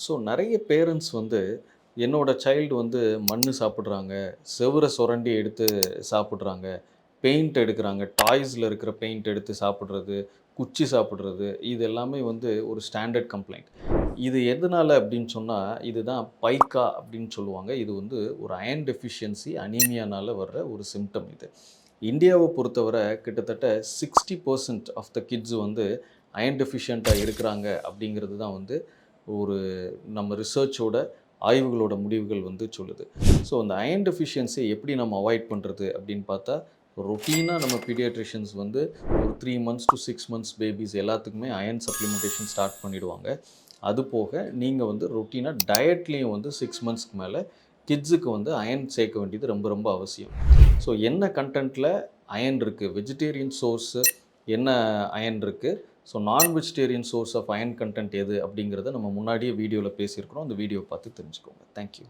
So நிறைய parents வந்து என்னோட சைல்டு வந்து மண் சாப்பிட்றாங்க செவரை சுரண்டி எடுத்து சாப்பிட்றாங்க பெயிண்ட் எடுக்கிறாங்க டாய்ஸில் இருக்கிற பெயிண்ட் எடுத்து சாப்பிட்றது குச்சி சாப்பிட்றது இது எல்லாமே வந்து ஒரு ஸ்டாண்டர்ட் கம்ப்ளைண்ட் இது எதனால் அப்படின்னு சொன்னால் இதுதான் பைக்கா அப்படின்னு சொல்லுவாங்க. இது வந்து ஒரு அயன் டெஃபிஷியன்சி அனீமியானால் வர்ற ஒரு சிம்டம் இது. இந்தியாவை பொறுத்தவரை கிட்டத்தட்ட sixty percent of the kids வந்து அயன் டெஃபிஷியண்ட்டாக இருக்கிறாங்க அப்படிங்கிறது தான் வந்து ஒரு நம்ம ரிசர்ச்சோட ஆய்வுகளோட முடிவுகள் வந்து சொல்லுது. ஸோ அந்த அயன் டெஃபிஷியன்சியை எப்படி நம்ம அவாய்ட் பண்ணுறது அப்படின்னு பார்த்தா ரொட்டீனாக நம்ம பீடியாட்ரிஷியன்ஸ் வந்து ஒரு three months to six months babies எல்லாத்துக்குமே அயன் சப்ளிமெண்டேஷன் ஸ்டார்ட் பண்ணிவிடுவாங்க அது போக நீங்கள் வந்து ரொட்டீனாக டயட்லேயும் வந்து சிக்ஸ் மந்த்ஸ்க்கு மேலே கிட்ஸுக்கு வந்து அயன் சேர்க்க வேண்டியது ரொம்ப ரொம்ப அவசியம். ஸோ என்ன கண்டென்ட்டில் அயன் இருக்குது வெஜிடேரியன் சோர்ஸு என்ன அயன் இருக்குது ஸோ நான் vegetarian source of iron content எது அப்படிங்கிறத நம்ம முன்னாடியே வீடியோவில் பேசியிருக்கிறோம். அந்த வீடியோ பார்த்து தெரிஞ்சுக்கோங்க. தேங்க்யூ